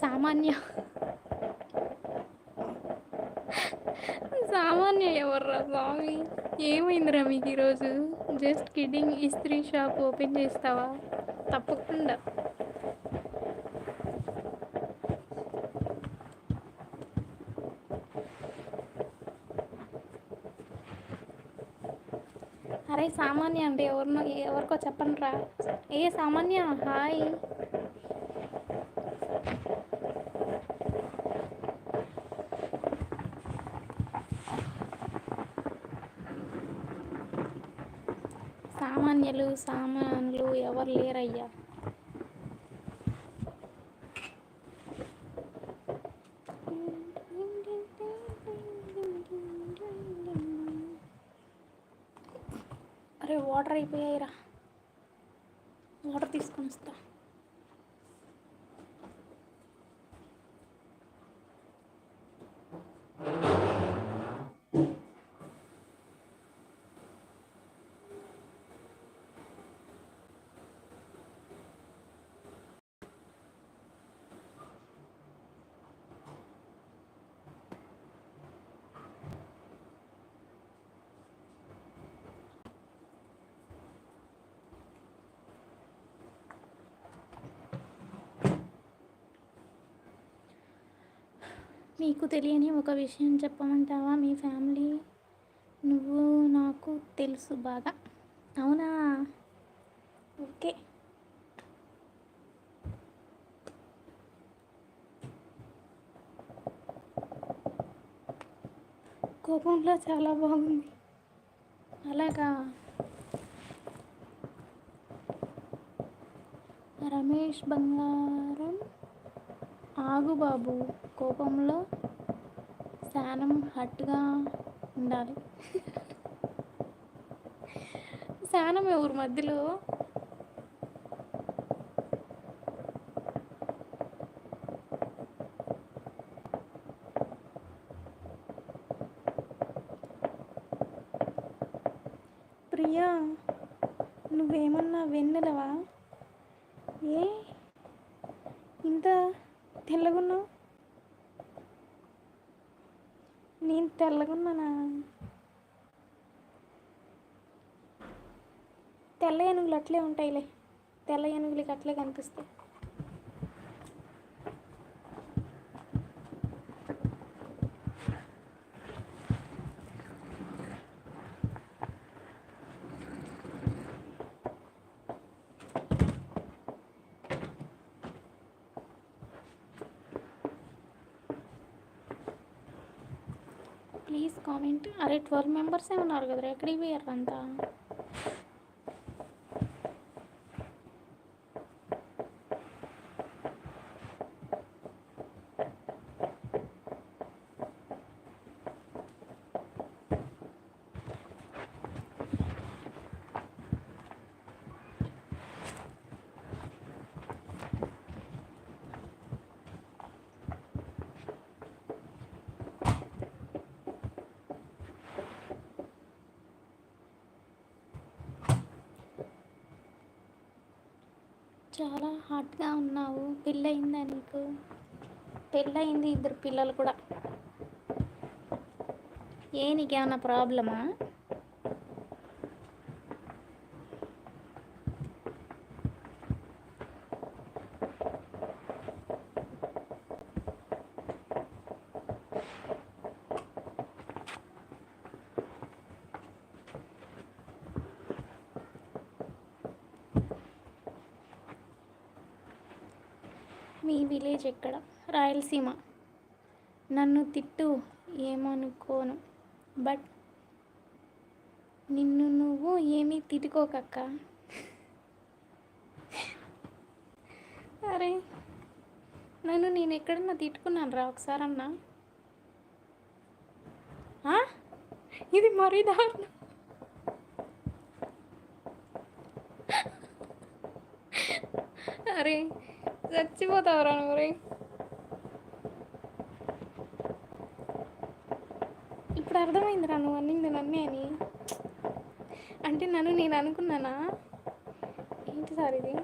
సామాన్య సామాన్య ఎవర్రా స్వామి? ఏమైందిరా మీకు ఈరోజు? జస్ట్ కిడ్డింగ్ ఇస్త్రీ షాప్ ఓపెన్ చేస్తావా? తప్పకుండా. అరే సామాన్య అంటే ఎవరినో ఎవరికో చెప్పండి రా ఏ సామాన్య? హాయ్. సామాన్యులు సామాన్లు ఎవరు లేరయ్యా? అరే వాటర్ అయిపోయాయిరా. వాటర్ తీసుకొని వస్తా. నీకు తెలియని ఒక విషయం చెప్పమంటావా మీ ఫ్యామిలీ? నువ్వు నాకు తెలుసు బాగా. అవునా? ఓకే. కోపంలో చాలా బాగుంది. అలాగా? రమేష్ బంగారం? ఆగు బాబు. కోపంలో శానం హట్గా ఉండాలి. శానం ఎవరి మధ్యలో? ప్రియా నువ్వేమన్నా వెన్నెలవా? ఏ? ఇంత తెల్లగున్నావు? నేను తెల్లగున్నానా తెల్ల ఏనుగులు అట్లే ఉంటాయిలే. తెల్ల ఏనుగులకి అట్లే కనిపిస్తాయి. కామెంట్ అరే ట్వెల్వ్ మెంబర్సే ఉన్నారు కదరా? ఎక్కడికి పోయారు అంతా? చాలా హాట్గా ఉన్నావు. పెళ్ళయిందా నీకు? పెళ్ళయింది ఇద్దరు పిల్లలు కూడా. ఏ నీకేమన్నా ప్రాబ్లమా? మీ విలేజ్ ఎక్కడ? రాయలసీమ. నన్ను తిట్టు ఏమనుకోను. బట్ నిన్ను నువ్వు ఏమీ తిట్టుకోకక్క. అరే నన్ను నేను ఎక్కడన్నా తిట్టుకున్నాను రా ఒకసారన్నా? ఇది మరీ దారుణం. అరే చచ్చిపోతావురా నువ్వు రే ఇప్పుడు అర్థమైందిరా నువ్వు అన్నింది నన్నే అని. అంటే నన్ను నేను అనుకున్నానా? ఏంటి సార్ ఇది?